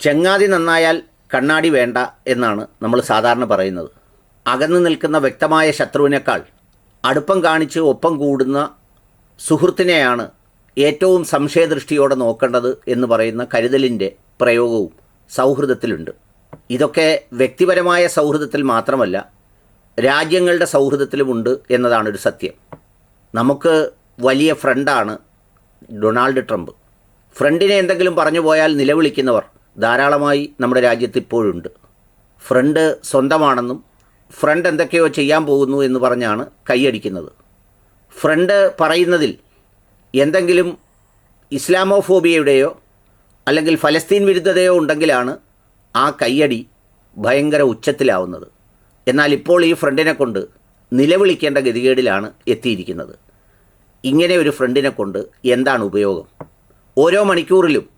ചെങ്ങാതി നന്നായാൽ കണ്ണാടി വേണ്ട എന്നാണ് നമ്മൾ സാധാരണ പറയുന്നത്. അകന്നു നിൽക്കുന്ന വ്യക്തമായ ശത്രുവിനേക്കാൾ അടുപ്പം കാണിച്ച് ഒപ്പം കൂടുന്ന സുഹൃത്തിനെയാണ് ഏറ്റവും സംശയദൃഷ്ടിയോടെ നോക്കേണ്ടത് എന്ന് പറയുന്ന കരുതലിന്റെ പ്രയോഗവും സൗഹൃദത്തിലുണ്ട്. ഇതൊക്കെ വ്യക്തിപരമായ സൗഹൃദത്തിൽ മാത്രമല്ല രാജ്യങ്ങളുടെ സൗഹൃദത്തിലുമുണ്ട് എന്നതാണൊരു സത്യം. നമുക്ക് വലിയ ഫ്രണ്ടാണ് ഡൊണാൾഡ് ട്രംപ്. ഫ്രണ്ടിനെ എന്തെങ്കിലും പറഞ്ഞു പോയാൽ നിലവിളിക്കുന്നവർ ധാരാളമായി നമ്മുടെ രാജ്യത്ത് ഇപ്പോഴുണ്ട്. ഫ്രണ്ട് സ്വന്തമാണെന്നും ഫ്രണ്ട് എന്തൊക്കെയോ ചെയ്യാൻ പോകുന്നു എന്ന് പറഞ്ഞാണ് കൈയടിക്കുന്നത്. ഫ്രണ്ട് പറയുന്നതിൽ എന്തെങ്കിലും ഇസ്ലാമോഫോബിയയുടെയോ അല്ലെങ്കിൽ ഫലസ്തീൻ വിരുദ്ധതയോ ഉണ്ടെങ്കിലാണ് ആ കയ്യടി ഭയങ്കര ഉച്ചത്തിലാവുന്നത്. എന്നാൽ ഇപ്പോൾ ഈ ഫ്രണ്ടിനെ കൊണ്ട് നിലവിളിക്കേണ്ട ഗതികേടിലാണ് എത്തിയിരിക്കുന്നത്. ഇങ്ങനെ ഒരു ഫ്രണ്ടിനെ കൊണ്ട് എന്താണ് ഉപയോഗം? ഓരോ മണിക്കൂറിലും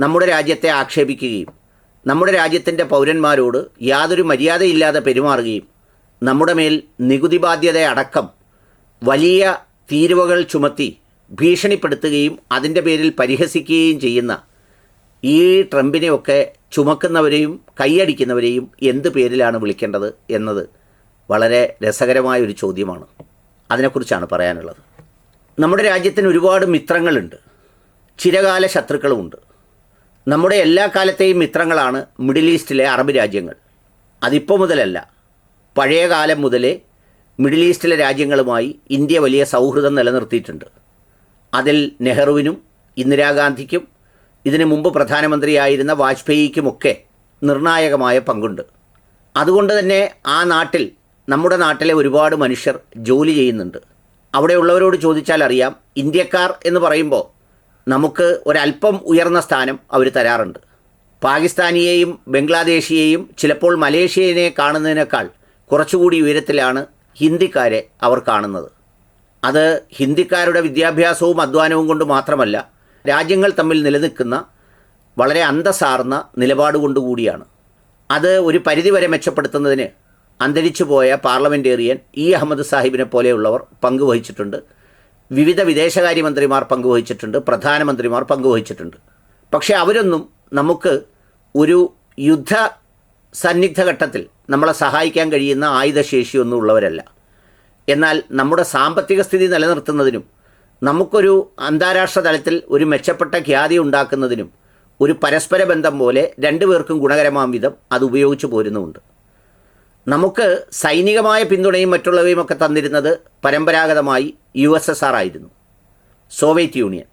നമ്മുടെ രാജ്യത്തെ ആക്ഷേപിക്കുകയും നമ്മുടെ രാജ്യത്തിന്റെ പൗരന്മാരോട് യാതൊരു മര്യാദയില്ലാതെ പെരുമാറുകയും നമ്മുടെ മേൽ നികുതി ബാധ്യത അടക്കം വലിയ തീരുവകൾ ചുമത്തി ഭീഷണിപ്പെടുത്തുകയും അതിന്റെ പേരിൽ പരിഹസിക്കുകയും ചെയ്യുന്ന ഈ ട്രംപിനെയൊക്കെ ചുമക്കുന്നവരെയും കൈയടിക്കുന്നവരെയും എന്ത് പേരിലാണ് വിളിക്കേണ്ടത് എന്നത് വളരെ രസകരമായ ഒരു ചോദ്യമാണ്. അതിനെക്കുറിച്ചാണ് പറയാനുള്ളത്. നമ്മുടെ രാജ്യത്തിന് ഒരുപാട് മിത്രങ്ങളുണ്ട്. ചിരകാല ശത്രുക്കളുമുണ്ട്. നമ്മുടെ എല്ലാ കാലത്തെയും മിത്രങ്ങളാണ് മിഡിൽ ഈസ്റ്റിലെ അറബ് രാജ്യങ്ങൾ. അതിപ്പോൾ മുതലല്ല. പഴയ കാലം മുതലേ മിഡിൽ ഈസ്റ്റിലെ രാജ്യങ്ങളുമായി ഇന്ത്യ വലിയ സൗഹൃദം നിലനിർത്തിയിട്ടുണ്ട്. അതിൽ നെഹ്റുവിനും ഇന്ദിരാഗാന്ധിക്കും ഇതിനു മുമ്പ് പ്രധാനമന്ത്രിയായിരുന്ന വാജ്പേയിക്കുമൊക്കെ നിർണായകമായ പങ്കുണ്ട്. അതുകൊണ്ട് തന്നെ ആ നാട്ടിൽ നമ്മുടെ നാട്ടിലെ ഒരുപാട് മനുഷ്യർ ജോലി ചെയ്യുന്നുണ്ട്. അവിടെയുള്ളവരോട് ചോദിച്ചാൽ അറിയാം ഇന്ത്യക്കാർ എന്ന് പറയുമ്പോൾ നമുക്ക് ഒരല്പം ഉയർന്ന സ്ഥാനം അവർ തരാറുണ്ട്. പാകിസ്ഥാനിയെയും ബംഗ്ലാദേശിയെയും ചിലപ്പോൾ മലേഷ്യനെ കാണുന്നതിനേക്കാൾ കുറച്ചുകൂടി ഉയരത്തിലാണ് ഹിന്ദിക്കാരെ അവർ കാണുന്നത്. അത് ഹിന്ദിക്കാരുടെ വിദ്യാഭ്യാസവും അധ്വാനവും കൊണ്ട് മാത്രമല്ല രാജ്യങ്ങൾ തമ്മിൽ നിലനിൽക്കുന്ന വളരെ അന്തസാർന്ന നിലപാട് കൊണ്ടുകൂടിയാണ് അത് ഒരു പരിധിവരെ മെച്ചപ്പെടുത്തുന്നതിന് അന്തരിച്ചു പോയ പാർലമെന്റേറിയൻ ഇ അഹമ്മദ് സാഹിബിനെ പോലെയുള്ളവർ പങ്കുവഹിച്ചിട്ടുണ്ട്. വിവിധ വിദേശകാര്യമന്ത്രിമാർ പങ്കുവഹിച്ചിട്ടുണ്ട് പ്രധാനമന്ത്രിമാർ പങ്കുവഹിച്ചിട്ടുണ്ട്. പക്ഷേ അവരൊന്നും നമുക്ക് ഒരു യുദ്ധ സന്നിഗ്ധ ഘട്ടത്തിൽ നമ്മളെ സഹായിക്കാൻ കഴിയുന്ന ആയുധശേഷിയൊന്നും ഉള്ളവരല്ല. എന്നാൽ നമ്മുടെ സാമ്പത്തിക സ്ഥിതി നിലനിർത്തുന്നതിനും നമുക്കൊരു അന്താരാഷ്ട്ര തലത്തിൽ ഒരു മെച്ചപ്പെട്ട ഖ്യാതി ഉണ്ടാക്കുന്നതിനും ഒരു പരസ്പര ബന്ധം പോലെ രണ്ടുപേർക്കും ഗുണകരമാം വിധം അത് ഉപയോഗിച്ചു പോരുന്നുമുണ്ട്. നമുക്ക് സൈനികമായ പിന്തുണയും മറ്റുള്ളവയും ഒക്കെ തന്നിരുന്നത് പരമ്പരാഗതമായി യു എസ് എസ് ആർ ആയിരുന്നു. Soviet union.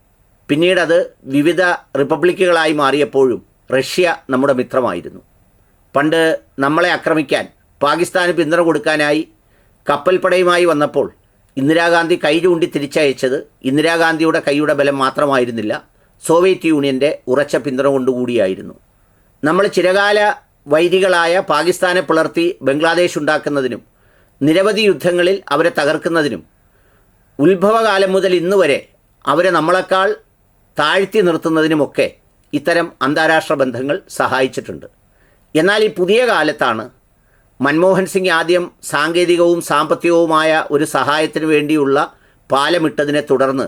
പിന്നീട് അത് വിവിധ റിപ്പബ്ലിക്കുകളായി മാറിയപ്പോഴും റഷ്യ നമ്മുടെ മിത്രമായിരുന്നു. പണ്ട് നമ്മളെ ആക്രമിക്കാൻ പാകിസ്ഥാന് പിന്തുണ കൊടുക്കാനായി കപ്പൽപ്പടയുമായി വന്നപ്പോൾ ഇന്ദിരാഗാന്ധി കൈ ചൂണ്ടി തിരിച്ചയച്ചത് ഇന്ദിരാഗാന്ധിയുടെ കൈയുടെ ബലം മാത്രമായിരുന്നില്ല സോവിയറ്റ് യൂണിയന്റെ ഉറച്ച പിന്തുണ കൊണ്ടുകൂടിയായിരുന്നു. നമ്മൾ ചിരകാല വൈരികളായ പാകിസ്ഥാനെ പുലർത്തി ബംഗ്ലാദേശ് ഉണ്ടാക്കുന്നതിനും നിരവധി യുദ്ധങ്ങളിൽ അവരെ തകർക്കുന്നതിനും ഉത്ഭവകാലം മുതൽ ഇന്ന് വരെ അവരെ നമ്മളെക്കാൾ താഴ്ത്തി നിർത്തുന്നതിനുമൊക്കെ ഇത്തരം അന്താരാഷ്ട്ര ബന്ധങ്ങൾ സഹായിച്ചിട്ടുണ്ട്. എന്നാൽ ഈ പുതിയ കാലത്താണ് മൻമോഹൻ സിംഗ് ആദ്യം സാങ്കേതികവും സാമ്പത്തികവുമായ ഒരു സഹായത്തിനു വേണ്ടിയുള്ള പാലമിട്ടതിനെ തുടർന്ന്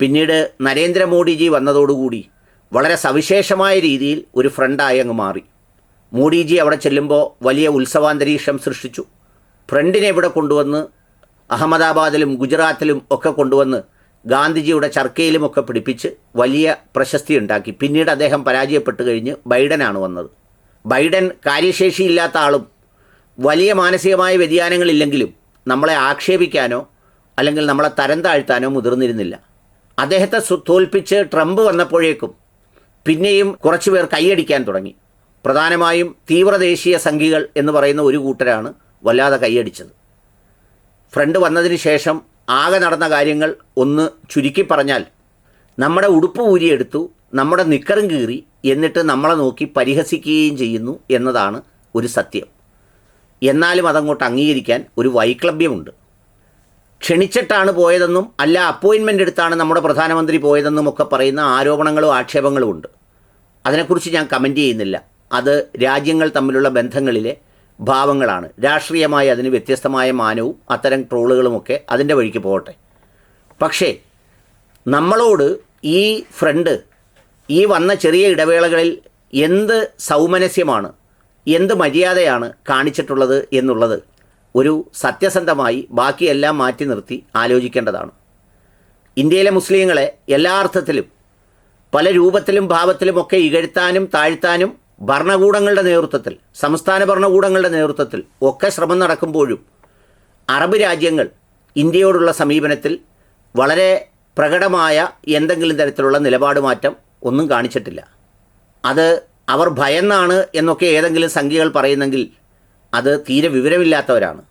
പിന്നീട് നരേന്ദ്രമോദിജി വന്നതോടുകൂടി വളരെ സവിശേഷമായ രീതിയിൽ ഒരു ഫ്രണ്ടായി അങ്ങ് മാറി. മോഡിജി അവിടെ ചെല്ലുമ്പോൾ വലിയ ഉത്സവാന്തരീക്ഷം സൃഷ്ടിച്ചു. ഫ്രണ്ടിനെ ഇവിടെ കൊണ്ടുവന്ന് അഹമ്മദാബാദിലും ഗുജറാത്തിലും ഒക്കെ കൊണ്ടുവന്ന് ഗാന്ധിജിയുടെ ചർക്കയിലും ഒക്കെ പിടിപ്പിച്ച് വലിയ പ്രശസ്തി ഉണ്ടാക്കി. പിന്നീട് അദ്ദേഹം പരാജയപ്പെട്ട് കഴിഞ്ഞ് ബൈഡനാണ് വന്നത്. ബൈഡൻ കാര്യശേഷിയില്ലാത്ത ആളും വലിയ മാനസികമായ വ്യതിയാനങ്ങളില്ലെങ്കിലും നമ്മളെ ആക്ഷേപിക്കാനോ അല്ലെങ്കിൽ നമ്മളെ തരം താഴ്ത്താനോ മുതിർന്നിരുന്നില്ല. അദ്ദേഹത്തെ തോൽപ്പിച്ച് ട്രംപ് വന്നപ്പോഴേക്കും പിന്നെയും കുറച്ചുപേർ കൈയടിക്കാൻ തുടങ്ങി. പ്രധാനമായും തീവ്രദേശീയ സംഘികൾ എന്ന് പറയുന്ന ഒരു കൂട്ടരാണ് വല്ലാതെ കൈയടിച്ചത്. ഫ്രണ്ട് വന്നതിന് ശേഷം ആകെ നടന്ന കാര്യങ്ങൾ ഒന്ന് ചുരുക്കി പറഞ്ഞാൽ നമ്മുടെ ഉടുപ്പ് ഊരിയെടുത്തു നമ്മുടെ നിക്കറും കീറി എന്നിട്ട് നമ്മളെ നോക്കി പരിഹസിക്കുകയും ചെയ്യുന്നു എന്നതാണ് ഒരു സത്യം. എന്നാലും അതങ്ങോട്ട് അംഗീകരിക്കാൻ ഒരു വൈക്ലഭ്യമുണ്ട്. ക്ഷണിച്ചിട്ടാണ് പോയതെന്നും അല്ല അപ്പോയിൻമെന്റ് എടുത്താണ് നമ്മുടെ പ്രധാനമന്ത്രി പോയതെന്നും ഒക്കെ പറയുന്ന ആരോപണങ്ങളും ആക്ഷേപങ്ങളും ഉണ്ട്. അതിനെക്കുറിച്ച് ഞാൻ കമന്റ് ചെയ്യുന്നില്ല. അത് രാജ്യങ്ങൾ തമ്മിലുള്ള ബന്ധങ്ങളിലെ ഭാവങ്ങളാണ്. രാഷ്ട്രീയമായി അതിന് വ്യത്യസ്തമായ മാനവും അത്തരം ട്രോളുകളുമൊക്കെ അതിന്റെ വഴിക്ക് പോകട്ടെ. പക്ഷേ നമ്മളോട് ഈ ഫ്രണ്ട് ഈ വന്ന ചെറിയ ഇടവേളകളിൽ എന്ത് സൗമനസ്യമാണ് എന്ത് മര്യാദയാണ് കാണിച്ചിട്ടുള്ളത് എന്നുള്ളത് ഒരു സത്യസന്ധമായി ബാക്കിയെല്ലാം മാറ്റി നിർത്തി ആലോചിക്കേണ്ടതാണ്. ഇന്ത്യയിലെ മുസ്ലിങ്ങളെ എല്ലാ അർത്ഥത്തിലും പല രൂപത്തിലും ഭാവത്തിലുമൊക്കെ ഇകഴ്ത്താനും താഴ്ത്താനും ഭരണകൂടങ്ങളുടെ നേതൃത്വത്തിൽ സംസ്ഥാന ഭരണകൂടങ്ങളുടെ നേതൃത്വത്തിൽ ഒക്കെ ശ്രമം നടക്കുമ്പോഴും അറബ് രാജ്യങ്ങൾ ഇന്ത്യയോടുള്ള സമീപനത്തിൽ വളരെ പ്രകടമായ എന്തെങ്കിലും തരത്തിലുള്ള നിലപാട് മാറ്റം ഒന്നും കാണിച്ചിട്ടില്ല. അത് അവർ ഭയന്നാണ് എന്നൊക്കെ ഏതെങ്കിലും സംഖ്യകൾ പറയുന്നെങ്കിൽ അത് തീരെ വിവരമില്ലാത്തവരാണ്.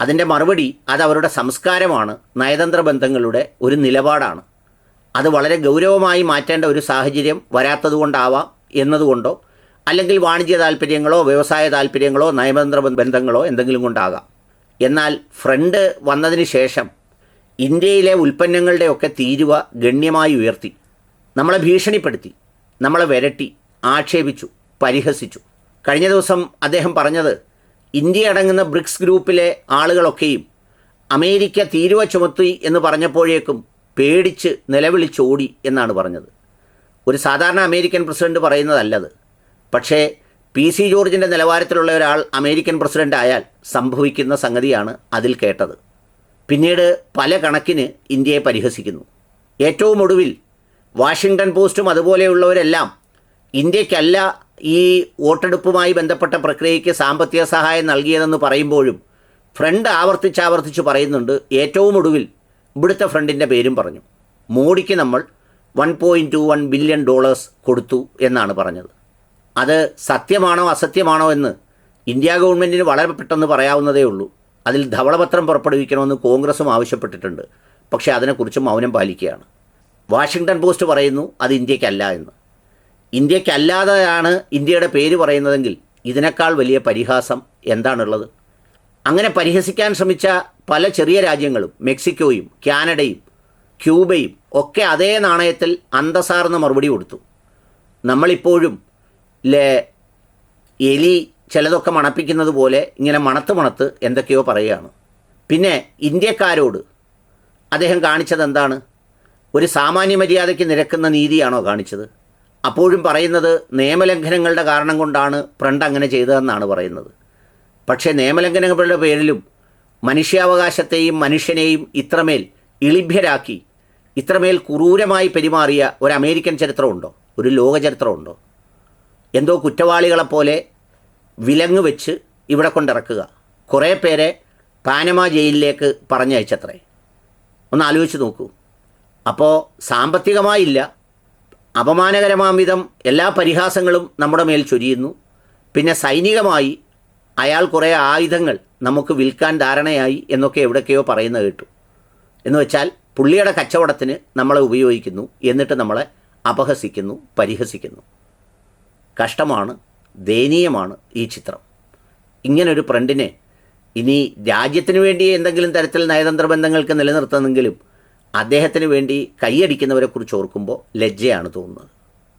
അതിന്റെ മറുപടി അത് അവരുടെ സംസ്കാരമാണ് നയതന്ത്ര ബന്ധങ്ങളുടെ ഒരു നിലപാടാണ്. അത് വളരെ ഗൗരവമായി മാറ്റേണ്ട ഒരു സാഹചര്യം വരാത്തതുകൊണ്ടാവാം എന്നതുകൊണ്ടോ അല്ലെങ്കിൽ വാണിജ്യ താല്പര്യങ്ങളോ വ്യവസായ താല്പര്യങ്ങളോ നയതന്ത്ര ബന്ധങ്ങളോ എന്തെങ്കിലും കൊണ്ടാകാം. എന്നാൽ ഫ്രണ്ട് വന്നതിന് ശേഷം ഇന്ത്യയിലെ ഉൽപ്പന്നങ്ങളുടെയൊക്കെ തീരുവ ഗണ്യമായി ഉയർത്തി. നമ്മളെ ഭീഷണിപ്പെടുത്തി. നമ്മളെ വിരട്ടി. ആക്ഷേപിച്ചു. പരിഹസിച്ചു. കഴിഞ്ഞ ദിവസം അദ്ദേഹം പറഞ്ഞത് ഇന്ത്യ അടങ്ങുന്ന ബ്രിക്സ് ഗ്രൂപ്പിലെ ആളുകളൊക്കെയും അമേരിക്ക തീരുവ ചുമത്തി എന്ന് പറഞ്ഞപ്പോഴേക്കും പേടിച്ച് നിലവിളിച്ചോടി എന്നാണ് പറഞ്ഞത്. ഒരു സാധാരണ അമേരിക്കൻ പ്രസിഡന്റ് പറയുന്നതല്ലത്. പക്ഷേ പി സി ജോർജിന്റെ നിലവാരത്തിലുള്ള ഒരാൾ അമേരിക്കൻ പ്രസിഡന്റ് ആയാൽ സംഭവിക്കുന്ന സംഗതിയാണ് അതിൽ കേട്ടത്. പിന്നീട് പല കണക്കിന് ഇന്ത്യയെ പരിഹസിക്കുന്നു. ഏറ്റവും ഒടുവിൽ വാഷിങ്ടൺ പോസ്റ്റും അതുപോലെയുള്ളവരെല്ലാം ഇന്ത്യക്കല്ല ഈ വോട്ടെടുപ്പുമായി ബന്ധപ്പെട്ട പ്രക്രിയയ്ക്ക് സാമ്പത്തിക സഹായം നൽകിയതെന്ന് പറയുമ്പോഴും ഫ്രണ്ട് ആവർത്തിച്ചാവർത്തിച്ച് പറയുന്നുണ്ട് ഏറ്റവും ഒടുവിൽ ഇവിടുത്തെ ഫ്രണ്ടിന്റെ പേരും പറഞ്ഞു. മോഡിക്ക് നമ്മൾ one point two one billion dollars കൊടുത്തു എന്നാണ് പറഞ്ഞത്. അത് സത്യമാണോ അസത്യമാണോ എന്ന് ഇന്ത്യ ഗവൺമെന്റിന് വളരെ പെട്ടെന്ന് പറയാവുന്നതേ ഉള്ളൂ. അതിൽ ധവളപത്രം പുറപ്പെടുവിക്കണമെന്ന് കോൺഗ്രസും ആവശ്യപ്പെട്ടിട്ടുണ്ട്. പക്ഷേ അതിനെക്കുറിച്ച് മൗനം പാലിക്കുകയാണ്. വാഷിങ്ടൺ പോസ്റ്റ് പറയുന്നു അത് ഇന്ത്യക്കല്ല എന്ന്. ഇന്ത്യക്കല്ലാതെയാണ് ഇന്ത്യയുടെ പേര് പറയുന്നതെങ്കിൽ ഇതിനേക്കാൾ വലിയ പരിഹാസം എന്താണുള്ളത്? അങ്ങനെ പരിഹസിക്കാൻ ശ്രമിച്ച പല ചെറിയ രാജ്യങ്ങളും മെക്സിക്കോയും കാനഡയും ക്യൂബയും ഒക്കെ അതേ നാണയത്തിൽ അന്തസാർന്ന മറുപടി കൊടുത്തു. നമ്മളിപ്പോഴും എലി ചിലതൊക്കെ മണപ്പിക്കുന്നത് പോലെ ഇങ്ങനെ മണത്ത് മണത്ത് എന്തൊക്കെയോ പറയുകയാണ്. പിന്നെ ഇന്ത്യക്കാരോട് അദ്ദേഹം കാണിച്ചത് എന്താണ്? ഒരു സാമാന്യ മര്യാദയ്ക്ക് നിരക്കുന്ന നീതിയാണോ കാണിച്ചത്? അപ്പോഴും പറയുന്നത് നിയമലംഘനങ്ങളുടെ കാരണം കൊണ്ടാണ് ഫ്രണ്ട് അങ്ങനെ ചെയ്തതെന്നാണ് പറയുന്നത്. പക്ഷേ നിയമലംഘനങ്ങളുടെ പേരിലും മനുഷ്യാവകാശത്തെയും മനുഷ്യനെയും ഇത്രമേൽ ഇളിഭ്യരാക്കി ഇത്രമേൽ ക്രൂരമായി പെരുമാറിയ ഒരു അമേരിക്കൻ ചരിത്രമുണ്ടോ? ഒരു ലോക ചരിത്രമുണ്ടോ? എന്തോ കുറ്റവാളികളെപ്പോലെ വിലങ്ങ് വെച്ച് ഇവിടെ കൊണ്ടിറക്കുക. കുറേ പേരെ പാനമ ജയിലിലേക്ക് പറഞ്ഞയച്ചത്രേ. ഒന്ന് ആലോചിച്ച് നോക്കൂ. അപ്പോൾ സാമ്പത്തികമായില്ല. അപമാനകരമാം വിധം എല്ലാ പരിഹാസങ്ങളും നമ്മുടെ മേൽ ചൊരിയുന്നു. പിന്നെ സൈനികമായി അയാൾ കുറേ ആയുധങ്ങൾ നമുക്ക് വിൽക്കാൻ ധാരണയായി എന്നൊക്കെ എവിടൊക്കെയോ പറയുന്ന കേട്ടു. എന്ന് വെച്ചാൽ പുള്ളിയുടെ കച്ചവടത്തിന് നമ്മളെ ഉപയോഗിക്കുന്നു. എന്നിട്ട് നമ്മളെ അപഹസിക്കുന്നു പരിഹസിക്കുന്നു. കഷ്ടമാണ് ദയനീയമാണ് ഈ ചിത്രം. ഇങ്ങനൊരു ഫ്രണ്ടിനെ ഇനി രാജ്യത്തിന് വേണ്ടി എന്തെങ്കിലും തരത്തിൽ നയതന്ത്ര ബന്ധങ്ങൾക്ക് നിലനിർത്തുന്നെങ്കിലും അദ്ദേഹത്തിന് വേണ്ടി കൈയടിക്കുന്നവരെക്കുറിച്ച് ഓർക്കുമ്പോൾ ലജ്ജയാണ് തോന്നുന്നത്.